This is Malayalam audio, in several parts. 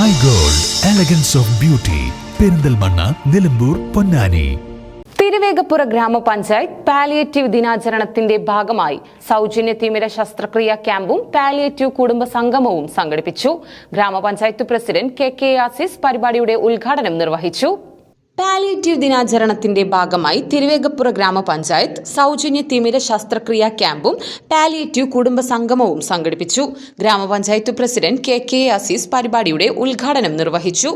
Sky gold elegance of beauty Perinthalmanna Nilambur Ponnani Thiruvegappura ഗ്രാമപഞ്ചായത്ത് പാലിയേറ്റീവ് ദിനാചരണത്തിന്റെ ഭാഗമായി സൗജന്യ തിമിര ശസ്ത്രക്രിയ ക്യാമ്പും പാലിയേറ്റീവ് കുടുംബ സംഗമവും സംഘടിപ്പിച്ചു. ഗ്രാമപഞ്ചായത്ത് പ്രസിഡന്റ് കെ കെ ആസിസ് പരിപാടിയുടെ ഉദ്ഘാടനം നിർവഹിച്ചു. പാലിയേറ്റീവ് ദിനാചരണത്തിന്റെ ഭാഗമായി തിരുവേഗപ്പുറ ഗ്രാമപഞ്ചായത്ത് സൗജന്യ തിമിര ശസ്ത്രക്രിയാ ക്യാമ്പും പാലിയേറ്റീവ് കുടുംബ സംഗമവും സംഘടിപ്പിച്ചു. ഗ്രാമപഞ്ചായത്ത് പ്രസിഡന്റ് കെ കെ അസീസ് പരിപാടിയുടെ ഉദ്ഘാടനം നിർവഹിച്ചു.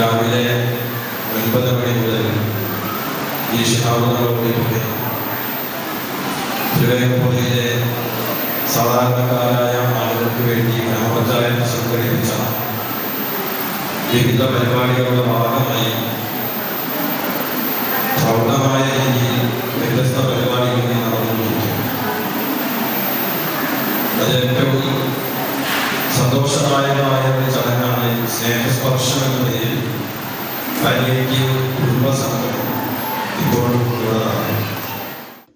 രാവിലെ മണി മുതൽ സാധാരണക്കാരായ ആളുകൾക്ക് വേണ്ടി ഗ്രാമപഞ്ചായത്ത് സംഘടിപ്പിച്ച വിവിധ പരിപാടികളുടെ ഭാഗമായി പ്രൗഢമായ രീതിയിൽ വ്യത്യസ്ത പരിപാടികൾ നടന്നുകൊണ്ടിരിക്കുന്നു. അത് ഏറ്റവും സന്തോഷദായകമായ ഒരു ചടങ്ങാണ് സ്നേഹസ്പർശം എന്ന പേരിൽ പാലിയേറ്റീവ് കുടുംബസംഘം ഇപ്പോൾ ഉള്ളതാണ്.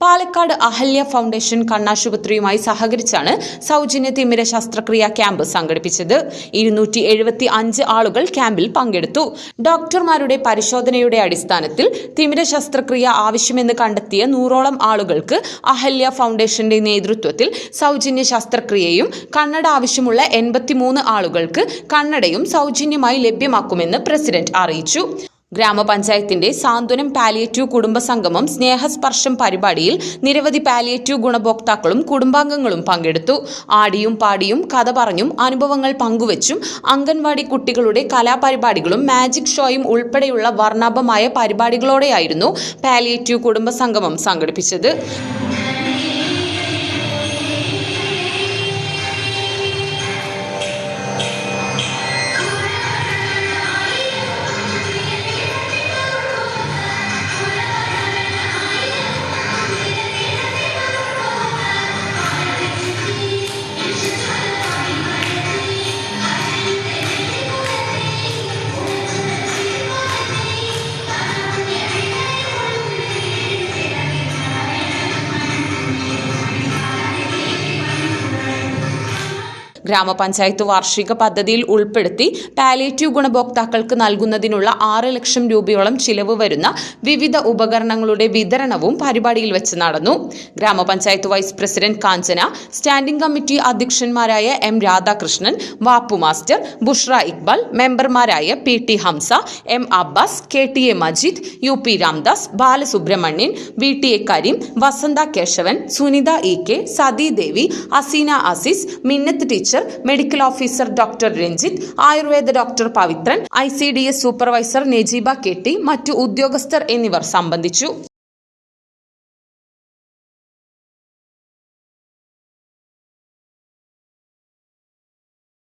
പാലക്കാട് അഹല്യ ഫൗണ്ടേഷൻ കണ്ണാശുപത്രിയുമായി സഹകരിച്ചാണ് സൗജന്യ തിമിര ശസ്ത്രക്രിയ ക്യാമ്പ് സംഘടിപ്പിച്ചത്. ഇരുന്നൂറ്റി എഴുപത്തി അഞ്ച് ആളുകൾ ക്യാമ്പിൽ പങ്കെടുത്തു. ഡോക്ടർമാരുടെ പരിശോധനയുടെ അടിസ്ഥാനത്തിൽ തിമിര ശസ്ത്രക്രിയ ആവശ്യമെന്ന് കണ്ടെത്തിയ നൂറോളം ആളുകൾക്ക് അഹല്യ ഫൗണ്ടേഷന്റെ നേതൃത്വത്തിൽ സൗജന്യ ശസ്ത്രക്രിയയും കണ്ണട ആവശ്യമുള്ള എൺപത്തിമൂന്ന് ആളുകൾക്ക് കണ്ണടയും സൗജന്യമായി ലഭ്യമാക്കുമെന്ന് പ്രസിഡന്റ് അറിയിച്ചു. ഗ്രാമപഞ്ചായത്തിന്റെ സാന്ത്വനം പാലിയേറ്റീവ് കുടുംബ സംഗമം സ്നേഹസ്പർശം പരിപാടിയിൽ നിരവധി പാലിയേറ്റീവ് ഗുണഭോക്താക്കളും കുടുംബാംഗങ്ങളും പങ്കെടുത്തു. ആടിയും പാടിയും കഥ പറഞ്ഞും അനുഭവങ്ങൾ പങ്കുവച്ചും അംഗൻവാടി കുട്ടികളുടെ കലാപരിപാടികളും മാജിക് ഷോയും ഉൾപ്പെടെയുള്ള വർണാഭമായ പരിപാടികളോടെയായിരുന്നു പാലിയേറ്റീവ് കുടുംബ സംഗമം സംഘടിപ്പിച്ചത്. ഗ്രാമപഞ്ചായത്ത് വാർഷിക പദ്ധതിയിൽ ഉൾപ്പെടുത്തി പാലേറ്റീവ് ഗുണഭോക്താക്കൾക്ക് നൽകുന്നതിനുള്ള ആറ് ലക്ഷം രൂപയോളം ചിലവ് വരുന്ന വിവിധ ഉപകരണങ്ങളുടെ വിതരണവും പരിപാടിയിൽ വെച്ച് നടന്നു. ഗ്രാമപഞ്ചായത്ത് vice president Kanchana standing committee അധ്യക്ഷന്മാരായ M Radhakrishnan Vappu master Bushra Iqbal മെമ്പർമാരായ P T Hamza M Abbas K T A Majeed U P Ramdas Balasubramanian V T A Kareem Vasantha Kesavan Sunitha E K Sathi Devi Aseena Aziz Minnath teacher medical officer doctor Ranjith Ayurveda doctor Pavithran I supervisor Najeeba കെട്ടി മറ്റു ഉദ്യോഗസ്ഥർ എന്നിവർ സംബന്ധിച്ചു.